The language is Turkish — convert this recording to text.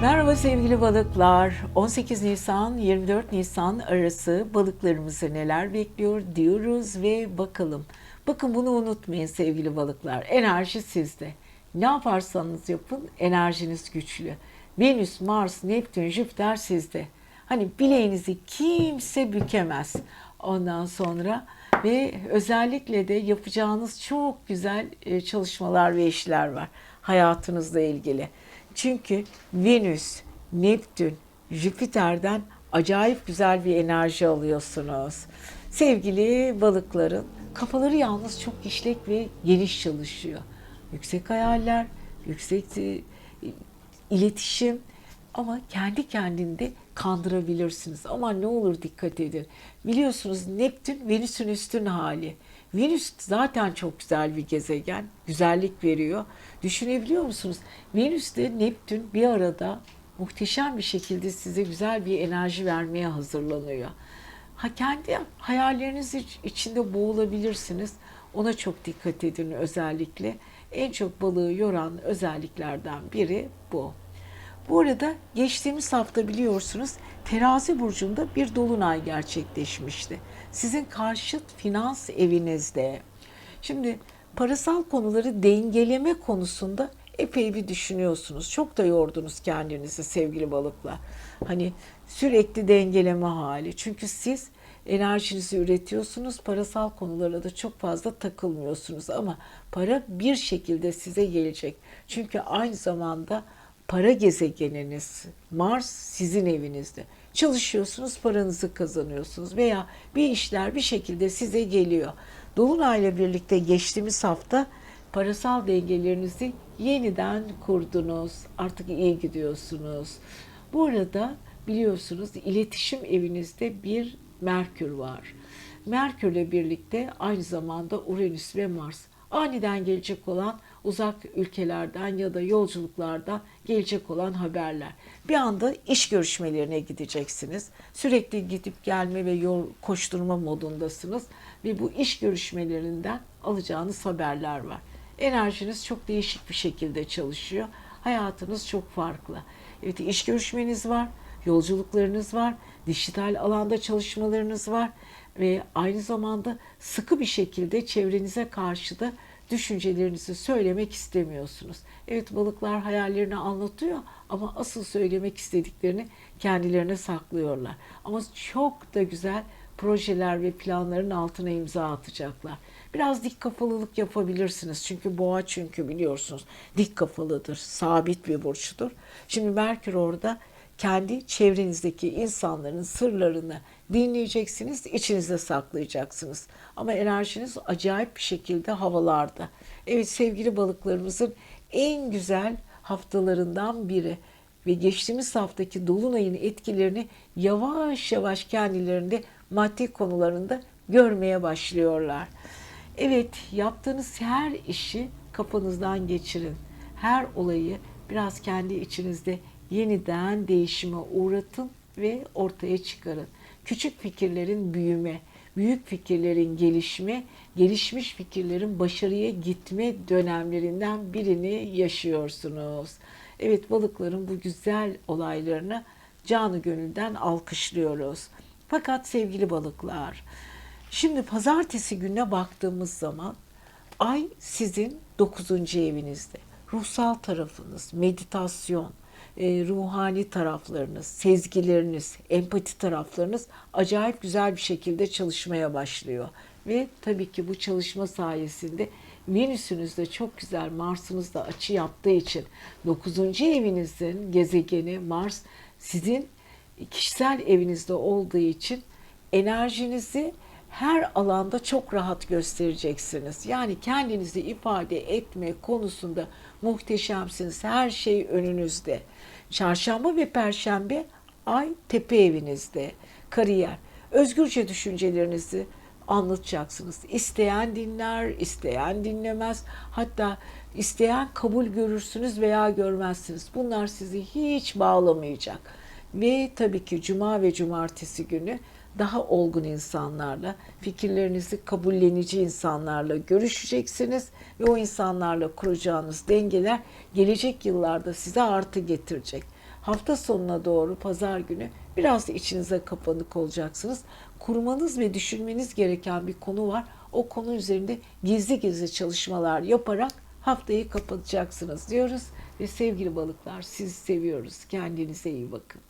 Merhaba sevgili balıklar. 18 Nisan 24 Nisan arası balıklarımızı neler bekliyor diyoruz ve bakalım. Bakın bunu unutmayın sevgili balıklar. Enerji sizde. Ne yaparsanız yapın enerjiniz güçlü. Venüs, Mars, Neptün, Jüpiter sizde. Hani bileğinizi kimse bükemez. Ondan sonra ve özellikle de yapacağınız çok güzel e, çalışmalar ve işler var hayatınızla ilgili. Çünkü Venüs, Neptün, Jüpiter'den acayip güzel bir enerji alıyorsunuz. Sevgili balıkların kafaları yalnız çok işlek ve geniş çalışıyor. Yüksek hayaller, yüksek e, iletişim ama kendi kendinde kandırabilirsiniz. Ama ne olur dikkat edin. Biliyorsunuz Neptün Venüs'ün üstün hali. Venüs zaten çok güzel bir gezegen. Güzellik veriyor. Düşünebiliyor musunuz? Venüs ile Neptün bir arada muhteşem bir şekilde size güzel bir enerji vermeye hazırlanıyor. Ha kendi hayalleriniz iç- içinde boğulabilirsiniz. Ona çok dikkat edin özellikle. En çok balığı yoran özelliklerden biri bu. Bu arada geçtiğimiz hafta biliyorsunuz terazi burcunda bir dolunay gerçekleşmişti. Sizin karşıt finans evinizde. Şimdi parasal konuları dengeleme konusunda epey bir düşünüyorsunuz. Çok da yordunuz kendinizi sevgili balıklar. Hani sürekli dengeleme hali. Çünkü siz enerjinizi üretiyorsunuz. Parasal konulara da çok fazla takılmıyorsunuz ama para bir şekilde size gelecek. Çünkü aynı zamanda para gezegeniniz Mars sizin evinizde. Çalışıyorsunuz, paranızı kazanıyorsunuz veya bir işler bir şekilde size geliyor. Dolunayla birlikte geçtiğimiz hafta parasal dengelerinizi yeniden kurdunuz. Artık iyi gidiyorsunuz. Bu arada biliyorsunuz iletişim evinizde bir Merkür var. Merkürle birlikte aynı zamanda Uranüs ve Mars aniden gelecek olan uzak ülkelerden ya da yolculuklardan gelecek olan haberler. Bir anda iş görüşmelerine gideceksiniz. Sürekli gidip gelme ve yol koşturma modundasınız ve bu iş görüşmelerinden alacağınız haberler var. Enerjiniz çok değişik bir şekilde çalışıyor. Hayatınız çok farklı. Evet iş görüşmeniz var, yolculuklarınız var, dijital alanda çalışmalarınız var ve aynı zamanda sıkı bir şekilde çevrenize karşı da düşüncelerinizi söylemek istemiyorsunuz. Evet balıklar hayallerini anlatıyor ama asıl söylemek istediklerini kendilerine saklıyorlar. Ama çok da güzel projeler ve planların altına imza atacaklar. Biraz dik kafalılık yapabilirsiniz. Çünkü boğa çünkü biliyorsunuz dik kafalıdır, sabit bir burçtur. Şimdi Merkür orada kendi çevrenizdeki insanların sırlarını dinleyeceksiniz, içinizde saklayacaksınız. Ama enerjiniz acayip bir şekilde havalarda. Evet sevgili balıklarımızın en güzel haftalarından biri ve geçtiğimiz haftaki dolunayın etkilerini yavaş yavaş kendilerinde maddi konularında görmeye başlıyorlar. Evet, yaptığınız her işi kafanızdan geçirin. Her olayı biraz kendi içinizde yeniden değişime uğratın ve ortaya çıkarın. Küçük fikirlerin büyüme, büyük fikirlerin gelişme, gelişmiş fikirlerin başarıya gitme dönemlerinden birini yaşıyorsunuz. Evet balıkların bu güzel olaylarını canı gönülden alkışlıyoruz. Fakat sevgili balıklar, şimdi pazartesi gününe baktığımız zaman ay sizin 9. evinizde. Ruhsal tarafınız, meditasyon, e, ruhani taraflarınız, sezgileriniz, empati taraflarınız acayip güzel bir şekilde çalışmaya başlıyor. Ve tabii ki bu çalışma sayesinde Venüs'ünüz de çok güzel, Mars'ınız da açı yaptığı için 9. evinizin gezegeni Mars sizin kişisel evinizde olduğu için enerjinizi her alanda çok rahat göstereceksiniz. Yani kendinizi ifade etme konusunda muhteşemsiniz. Her şey önünüzde. Çarşamba ve perşembe ay tepe evinizde. Kariyer. Özgürce düşüncelerinizi anlatacaksınız. İsteyen dinler, isteyen dinlemez. Hatta isteyen kabul görürsünüz veya görmezsiniz. Bunlar sizi hiç bağlamayacak. Ve tabii ki cuma ve cumartesi günü daha olgun insanlarla, fikirlerinizi kabullenici insanlarla görüşeceksiniz ve o insanlarla kuracağınız dengeler gelecek yıllarda size artı getirecek. Hafta sonuna doğru pazar günü biraz da içinize kapanık olacaksınız. Kurmanız ve düşünmeniz gereken bir konu var. O konu üzerinde gizli gizli çalışmalar yaparak haftayı kapatacaksınız diyoruz. Ve sevgili balıklar sizi seviyoruz. Kendinize iyi bakın.